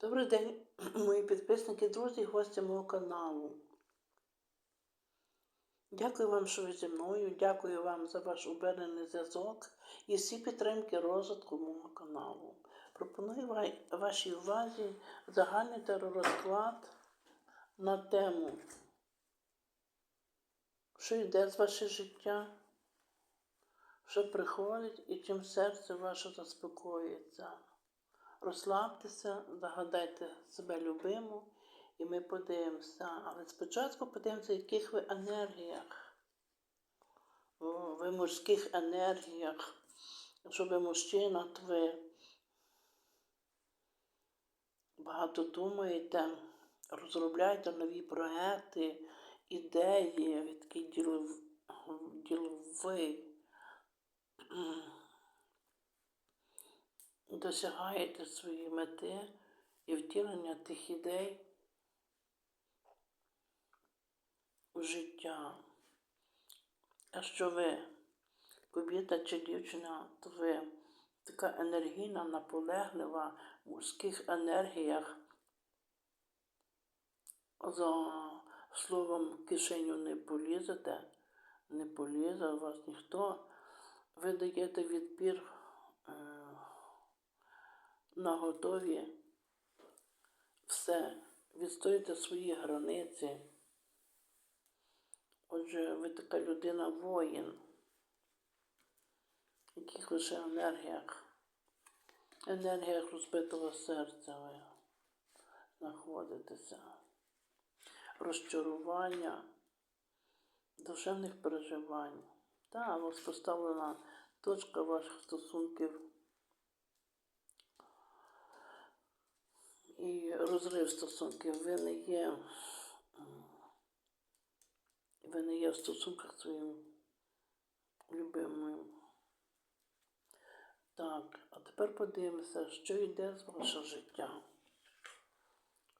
Добрий день, мої підписники, друзі, гості мого каналу. Дякую вам, що ви зі мною. Дякую вам за ваш убедений зв'язок і всі підтримки розвитку мого каналу. Пропоную вашій увазі загальний теророзклад на тему, що йде з ваше життя, що приходить і чим серце ваше заспокоїться. Розслабтеся, загадайте себе любиму, і ми подивимося. Але спочатку подивимося, в яких ви енергіях. Ви в мужських енергіях. Якщо ви мужчина, то ви багато думаєте, розробляєте нові проекти, ідеї, ви такий діловий. Досягаєте своєї мети і втілення тих ідей в життя. А що ви, кобіта чи дівчина, то ви така енергійна, наполеглива в мужських енергіях. За словом кишеню не полізете, не полізе у вас ніхто. Ви даєте відбір е, на готові все, відстоїте свої границі. Отже, ви така людина воїн, яких лише енергіях, енергіях розбитого серця ви знаходитеся, розчарування, душевних переживань. Та, вас поставлена точка ваших стосунків і розрив стосунків. Ви не є, ви не є в стосунках своїм любимим. Так, а тепер подивимося, що йде з вашого життя.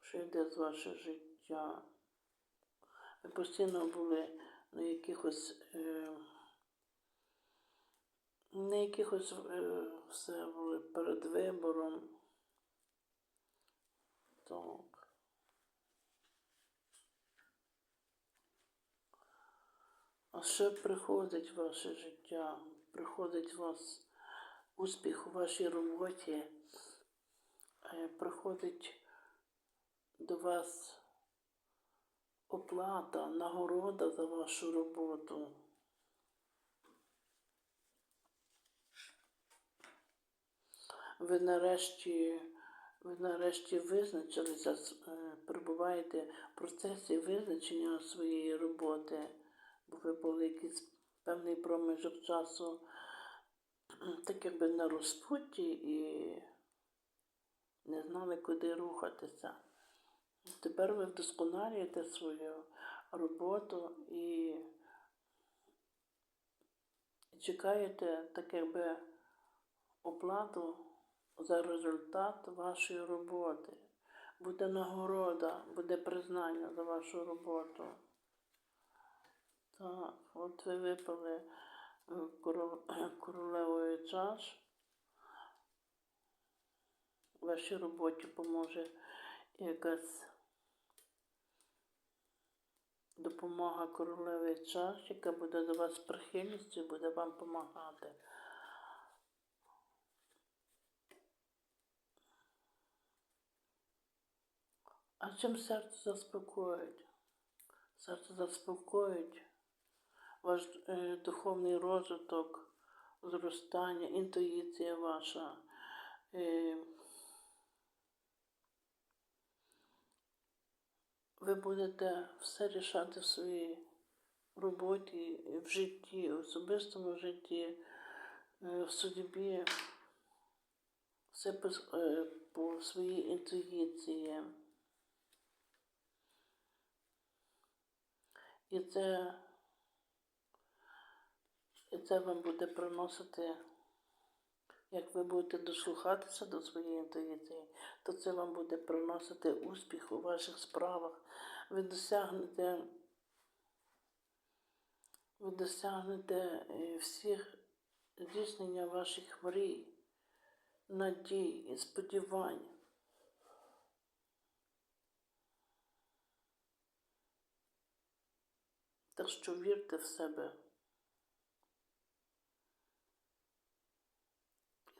Що йде з вашого життя? Ви постійно були на якихось, е, на якихось е, все були перед вибором. Так. Що приходить в ваше життя? Приходить у вас успіх у вашій роботі, е, приходить до вас оплата, нагорода за вашу роботу. Ви нарешті, ви нарешті визначилися, е, перебуваєте в процесі визначення своєї роботи, бо ви були якийсь певний проміжок часу, так якби на розпутті і не знали, куди рухатися. Тепер ви вдосконалюєте свою роботу і чекаєте так якби оплату за результат вашої роботи. Буде нагорода, буде признання за вашу роботу. Так, от ви випали е, королевою чаш. Вашій роботі поможе якась допомога королеви чаш, яка буде до вас прихильністю і буде вам допомагати. А чим серце заспокоїть? Серце заспокоїть ваш е, духовний розвиток, зростання, інтуїція ваша. Е, ви будете все рішати в своїй роботі, в житті, в особистому житті, е, в судьбі, все по, по своїй інтуїції. І це, і це вам буде приносити, як ви будете дослухатися до своєї інтуїції, то це вам буде приносити успіх у ваших справах. Ви досягнете, ви досягнете е, всіх здійснення ваших мрій, надій і сподівань. Так що вірте в себе.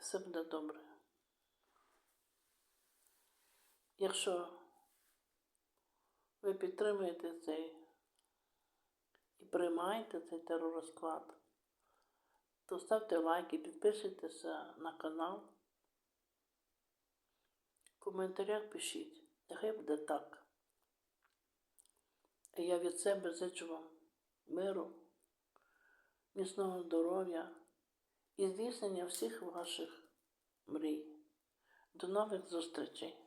Все буде добре. Якщо ви підтримуєте цей і приймаєте цей теророзклад, то ставте лайки, підписуйтеся на канал. В коментарях пишіть, нехай буде так. А я від себе зичу вам миру, міцного здоров'я і здійснення всіх ваших мрій. До нових зустрічей!